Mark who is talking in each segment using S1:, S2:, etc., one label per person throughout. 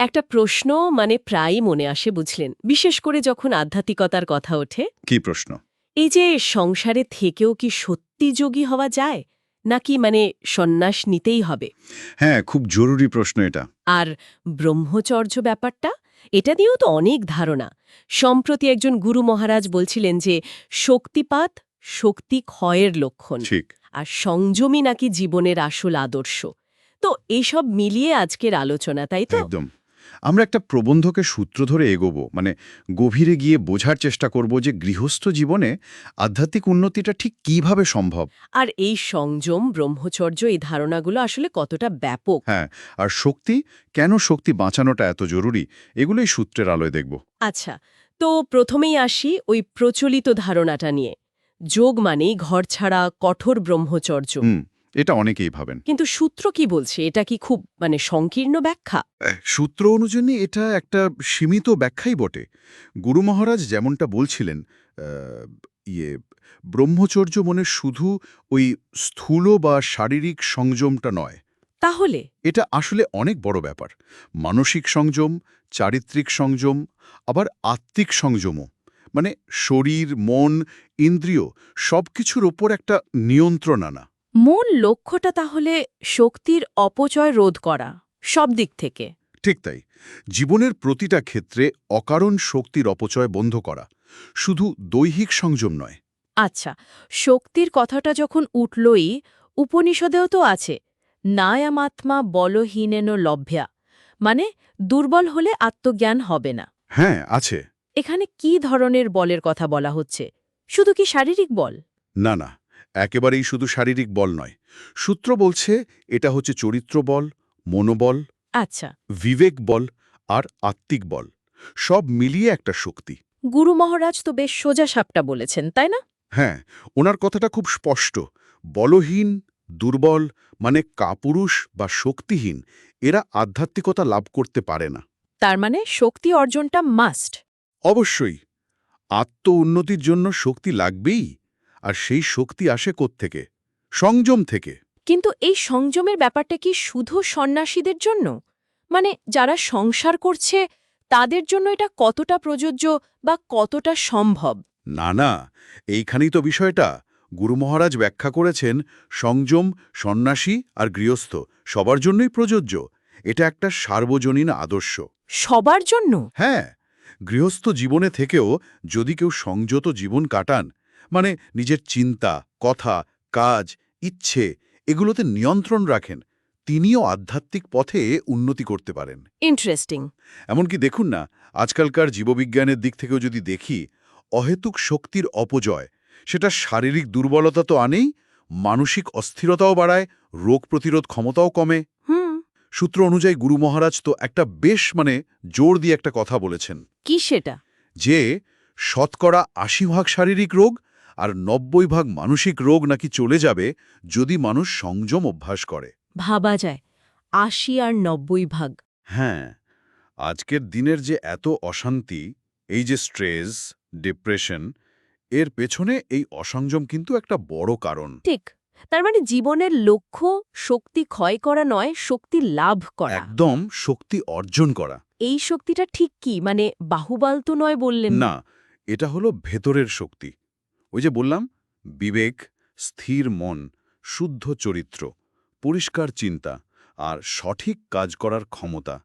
S1: একটা প্রশ্ন মানে প্রায়ই মনে আসে বুঝলেন? বিশেষ করে যখন আধ্যাত্মিকতার কথা ওঠে।
S2: কি প্রশ্ন?
S1: এই যে সংসারে থেকেও কি সত্যি যোগী হওয়া যায়? নাকি মানে সন্ন্যাস নিতেই হবে?
S2: হ্যাঁ খুব জরুরি প্রশ্ন এটা।
S1: আর ব্রহ্মচর্য ব্যাপারটা? এটা নিয়েও তো অনেক ধারণা। সম্প্রতি একজন গুরু মহারাজ বলছিলেন যে শক্তিপাত শক্তি ক্ষয়ের লক্ষণ।
S2: ঠিক।
S1: আর সংযমই নাকি জীবনের আসল আদর্শ। তো এইসব মিলিয়ে আজকের আলোচনা তাই তো?
S2: একদম। আমরা একটা প্রবন্ধকে সূত্র ধরে এগোবো মানে গভীরে গিয়ে বোঝার চেষ্টা করব যে গৃহস্থ জীবনে আধ্যাত্মিক উন্নতিটা ঠিক কীভাবে সম্ভব।
S1: আর এই সংযম ব্রহ্মচর্য এই ধারণাগুলো আসলে কতটা ব্যাপক?
S2: হ্যাঁ আর শক্তি কেন শক্তি বাঁচানোটা এত জরুরি এগুলোই সূত্রের আলোয় দেখব।
S1: আচ্ছা তো প্রথমেই আসি ওই প্রচলিত ধারণাটা নিয়ে। যোগ মানেই ঘর ছাড়া কঠোর ব্রহ্মচর্য।
S2: হুম। এটা অনেকেই ভাবেন।
S1: কিন্তু সূত্র কি বলছে? এটা কি খুব মানে সংকীর্ণ ব্যাখ্যা?
S2: সূত্র অনুযায়ী এটা একটা সীমিত ব্যাখ্যাই বটে। গুরু মহারাজ যেমনটা বলছিলেন ইয়ে ব্রহ্মচর্য মনে শুধু ওই স্থূল বা শারীরিক সংযমটা নয়।
S1: তাহলে?
S2: এটা আসলে অনেক বড় ব্যাপার। মানসিক সংযম চারিত্রিক সংযম আবার আত্মিক সংযমও। মানে শরীর মন ইন্দ্রিয় সবকিছুর ওপর একটা নিয়ন্ত্রণ আনা।
S1: মূল লক্ষ্যটা তাহলে শক্তির অপচয় রোধ করা সব দিক থেকে।
S2: ঠিক তাই। জীবনের প্রতিটা ক্ষেত্রে অকারণ শক্তির অপচয় বন্ধ করা শুধু দৈহিক সংযম নয়।
S1: আচ্ছা শক্তির কথাটা যখন উঠলই উপনিষদেও তো আছে নায়ামাত্মা বলহীনেন লভ্যা মানে দুর্বল হলে আত্মজ্ঞান হবে না।
S2: হ্যাঁ আছে।
S1: এখানে কি ধরনের বলের কথা বলা হচ্ছে? শুধু কি শারীরিক বল?
S2: না না। একেবারেই শুধু শারীরিক বল নয়। সূত্র বলছে এটা হচ্ছে চরিত্র বল মনোবল
S1: আচ্ছা।
S2: বিবেক বল আর আত্মিক বল। সব মিলিয়ে একটা শক্তি।
S1: গুরু মহারাজ তো বেশ সোজা সাপটা বলেছেন তাই না?
S2: হ্যাঁ ওনার কথাটা খুব স্পষ্ট। বলহীন দুর্বল মানে কাপুরুষ বা শক্তিহীন এরা আধ্যাত্মিকতা লাভ করতে পারে না।
S1: তার মানে শক্তি অর্জনটা মাস্ট।
S2: অবশ্যই। আত্ম উন্নতির জন্য শক্তি লাগবেই। আর সেই শক্তি আসে থেকে সংযম থেকে।
S1: কিন্তু এই সংযমের ব্যাপারটা কি শুধু সন্ন্যাসীদের জন্য? মানে যারা সংসার করছে তাদের জন্য এটা কতটা প্রযোজ্য বা কতটা সম্ভব?
S2: না না এইখানেই তো বিষয়টা। গুরু মহারাজ ব্যাখ্যা করেছেন সংযম সন্ন্যাসী আর গৃহস্থ সবার জন্যই প্রযোজ্য। এটা একটা সার্বজনীন আদর্শ।
S1: সবার জন্য?
S2: হ্যাঁ গৃহস্থ জীবনে থেকেও যদি কেউ সংযত জীবন কাটান মানে নিজের চিন্তা কথা কাজ ইচ্ছে এগুলোতে নিয়ন্ত্রণ রাখেন। তিনিও আধ্যাত্মিক পথে উন্নতি করতে পারেন।
S1: ইন্টারেস্টিং
S2: এমনকি দেখুন না আজকালকার জীববিজ্ঞানের দিক থেকেও যদি দেখি অহেতুক শক্তির অপজয় সেটা শারীরিক দুর্বলতা তো আনেই মানসিক অস্থিরতাও বাড়ায় রোগ প্রতিরোধ ক্ষমতাও কমে।
S1: হুম।
S2: সূত্র অনুযায়ী গুরু মহারাজ তো একটা বেশ মানে জোর দিয়ে একটা কথা বলেছেন।
S1: কি সেটা?
S2: যে শতকরা আশি ভাগ শারীরিক রোগ আর নব্বই ভাগ মানসিক রোগ নাকি চলে যাবে যদি মানুষ সংযম অভ্যাস করে।
S1: ভাবা যায় আশি আর নব্বই ভাগ।
S2: হ্যাঁ আজকের দিনের যে এত অশান্তি এই যে স্ট্রেস ডিপ্রেশন এর পেছনে এই অসংযম কিন্তু একটা বড় কারণ।
S1: ঠিক তার মানে জীবনের লক্ষ্য শক্তি ক্ষয় করা নয় শক্তি লাভ করা।
S2: একদম শক্তি অর্জন করা।
S1: এই শক্তিটা ঠিক কি? মানে বাহুবাল তো নয় বললেন।
S2: না এটা হলো ভেতরের শক্তি। ওই যে বললাম বিবেক স্থির মন শুদ্ধ চরিত্র পরিষ্কার চিন্তা আর সঠিক কাজ করার ক্ষমতা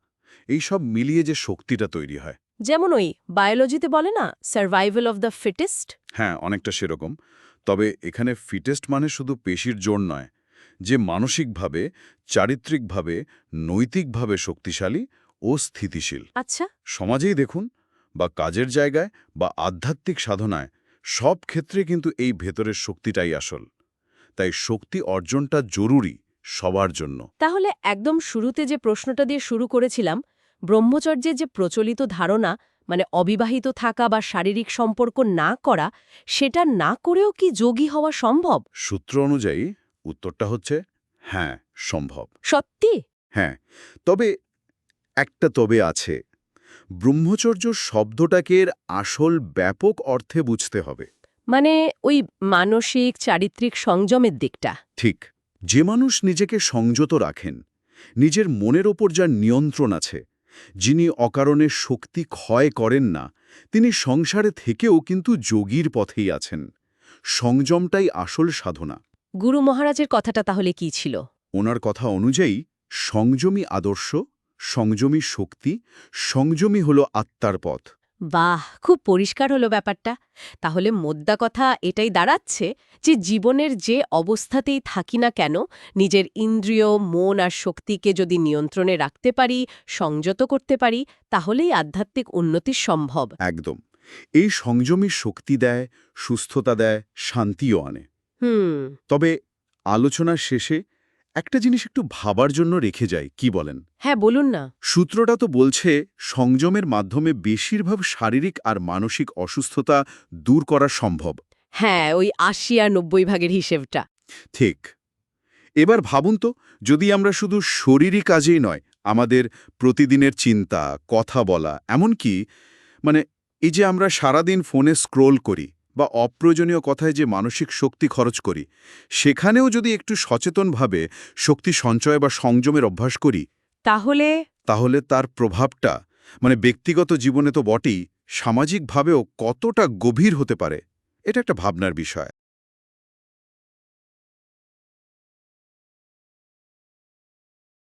S2: এই সব মিলিয়ে যে শক্তিটা তৈরি হয়।
S1: যেমন ওই বায়োলজিতে বলে না সার্ভাইভাল অফ দ্য ফিটেস্ট
S2: হ্যাঁ অনেকটা সেরকম। তবে এখানে ফিটেস্ট মানে শুধু পেশির জোর নয় যে মানসিকভাবে চারিত্রিকভাবে নৈতিকভাবে শক্তিশালী ও স্থিতিশীল।
S1: আচ্ছা।
S2: সমাজেই দেখুন বা কাজের জায়গায় বা আধ্যাত্মিক সাধনায় সব ক্ষেত্রে কিন্তু এই ভেতরের শক্তিটাই আসল। তাই শক্তি অর্জনটা জরুরি সবার জন্য।
S1: তাহলে একদম শুরুতে যে প্রশ্নটা দিয়ে শুরু করেছিলাম ব্রহ্মচর্যের যে প্রচলিত ধারণা মানে অবিবাহিত থাকা বা শারীরিক সম্পর্ক না করা সেটা না করেও কি যোগী হওয়া সম্ভব?
S2: সূত্র অনুযায়ী উত্তরটা হচ্ছে হ্যাঁ সম্ভব।
S1: সত্যি?
S2: হ্যাঁ তবে একটা তবে আছে। ব্রহ্মচর্য শব্দটাকে এর আসল ব্যাপক অর্থে বুঝতে হবে।
S1: মানে ওই মানসিক চারিত্রিক সংযমের দিকটা।
S2: ঠিক। যে মানুষ নিজেকে সংযত রাখেন নিজের মনের ওপর যার নিয়ন্ত্রণ আছে যিনি অকারণে শক্তি ক্ষয় করেন না তিনি সংসারে থেকেও কিন্তু যোগীর পথেই আছেন। সংযমটাই আসল সাধনা।
S1: গুরু মহারাজের কথাটা তাহলে কি ছিল?
S2: ওনার কথা অনুযায়ী সংযমী আদর্শ সংযমী শক্তি সংযমী হল আত্মার পথ।
S1: বাহ খুব পরিষ্কার হলো ব্যাপারটা। তাহলে মোদ্দা কথা এটাই দাঁড়াচ্ছে যে জীবনের যে অবস্থাতেই থাকি না কেন নিজের ইন্দ্রিয় মন আর শক্তিকে যদি নিয়ন্ত্রণে রাখতে পারি সংযত করতে পারি তাহলেই আধ্যাত্মিক উন্নতি সম্ভব।
S2: একদম। এই সংযমী শক্তি দেয় সুস্থতা দেয় শান্তিও আনে।
S1: হুম।
S2: তবে আলোচনার শেষে একটা জিনিস একটু ভাবার জন্য রেখে যায় কি বলেন?
S1: হ্যাঁ বলুন না।
S2: সূত্রটা তো বলছে সংযমের মাধ্যমে বেশিরভাগ শারীরিক আর মানসিক অসুস্থতা দূর করা সম্ভব।
S1: হ্যাঁ ওই আশি আর নব্বই ভাগের হিসেবটা।
S2: ঠিক। এবার ভাবুন তো যদি আমরা শুধু শরীরী কাজেই নয় আমাদের প্রতিদিনের চিন্তা কথা বলা এমনকি মানে এই যে আমরা সারাদিন ফোনে স্ক্রোল করি বা অপ্রয়োজনীয় কথায় যে মানসিক শক্তি খরচ করি সেখানেও যদি একটু সচেতনভাবে শক্তি সঞ্চয় বা সংযমের অভ্যাস করি
S1: তাহলে?
S2: তাহলে তার প্রভাবটা মানে ব্যক্তিগত জীবনে তো বটেই সামাজিকভাবেও কতটা গভীর হতে পারে? এটা একটা ভাবনার বিষয়।